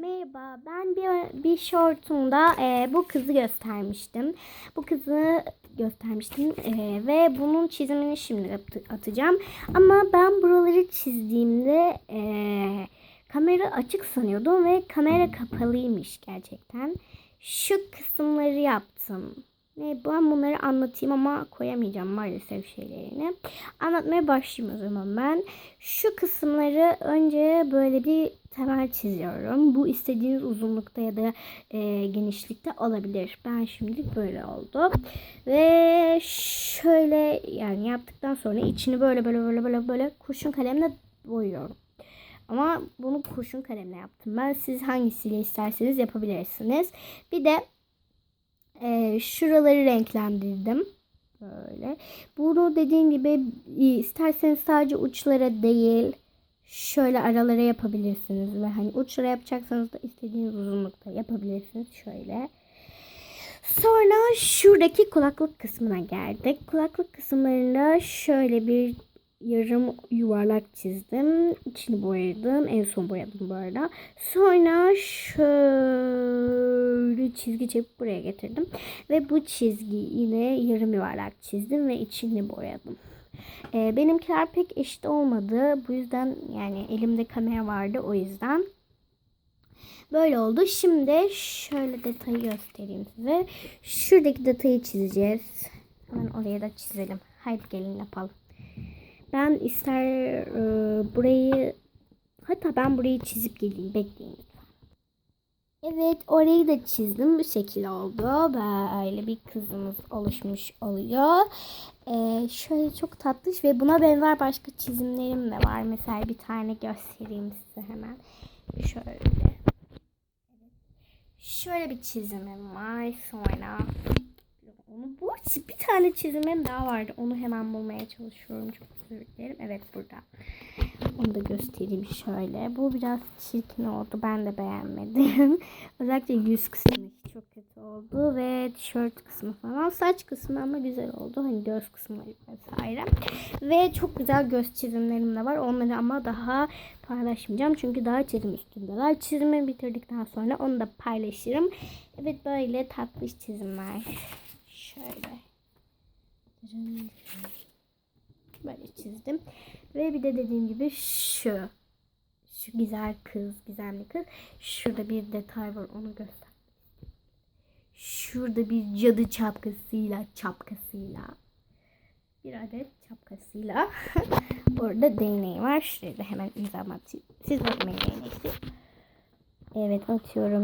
Merhaba, ben bir, bir shortumda e, bu kızı göstermiştim. Bu kızı göstermiştim e, ve bunun çizimini şimdi at- atacağım. Ama ben buraları çizdiğimde e, kamera açık sanıyordum ve kamera kapalıymış gerçekten. Şu kısımları yaptım. Ben bunları anlatayım ama koyamayacağım maalesef şeylerini. Anlatmaya başlayayım o zaman ben. Şu kısımları önce böyle bir temel çiziyorum. Bu istediğiniz uzunlukta ya da e, genişlikte olabilir. Ben şimdi böyle oldu. Ve şöyle yani yaptıktan sonra içini böyle böyle böyle böyle böyle kurşun kalemle boyuyorum. Ama bunu kurşun kalemle yaptım. Ben siz hangisiyle isterseniz yapabilirsiniz. Bir de e, şuraları renklendirdim. Böyle. Bunu dediğim gibi isterseniz sadece uçlara değil şöyle aralara yapabilirsiniz ve hani uçlara yapacaksanız da istediğiniz uzunlukta yapabilirsiniz şöyle. Sonra şuradaki kulaklık kısmına geldik. Kulaklık kısımlarında şöyle bir yarım yuvarlak çizdim. İçini boyadım. En son boyadım bu arada. Sonra şöyle çizgi çekip buraya getirdim. Ve bu çizgiyi yine yarım yuvarlak çizdim ve içini boyadım. Ee, benimkiler pek eşit olmadı. Bu yüzden yani elimde kamera vardı o yüzden. Böyle oldu. Şimdi şöyle detayı göstereyim size. Şuradaki detayı çizeceğiz. Hemen oraya da çizelim. Haydi gelin yapalım. Ben ister e, burayı hatta ben burayı çizip geleyim. Bekleyin. Evet orayı da çizdim. Bu şekilde oldu. Böyle bir kızımız oluşmuş oluyor. Ee, şöyle çok tatlış ve buna benzer başka çizimlerim de var. Mesela bir tane göstereyim size hemen. Şöyle. Şöyle bir çizimim var. Sonra tane çizimim daha vardı. Onu hemen bulmaya çalışıyorum. Çok özür dilerim. Evet burada. Onu da göstereyim şöyle. Bu biraz çirkin oldu. Ben de beğenmedim. Özellikle yüz kısmı çok kötü oldu ve tişört kısmı falan. Saç kısmı ama güzel oldu. Hani göz kısmı vesaire. Ve çok güzel göz çizimlerim de var. Onları ama daha paylaşmayacağım. Çünkü daha çizim üstündeler. Çizimi bitirdikten sonra onu da paylaşırım. Evet böyle tatlış çizimler. Şöyle. Böyle çizdim. Ve bir de dediğim gibi şu. Şu güzel kız, gizemli kız. Şurada bir detay var onu göster. Şurada bir cadı çapkasıyla, çapkasıyla. Bir adet çapkasıyla. Orada değneği var. Şurada hemen imzam atayım. Siz bakmayın değneği. Evet atıyorum.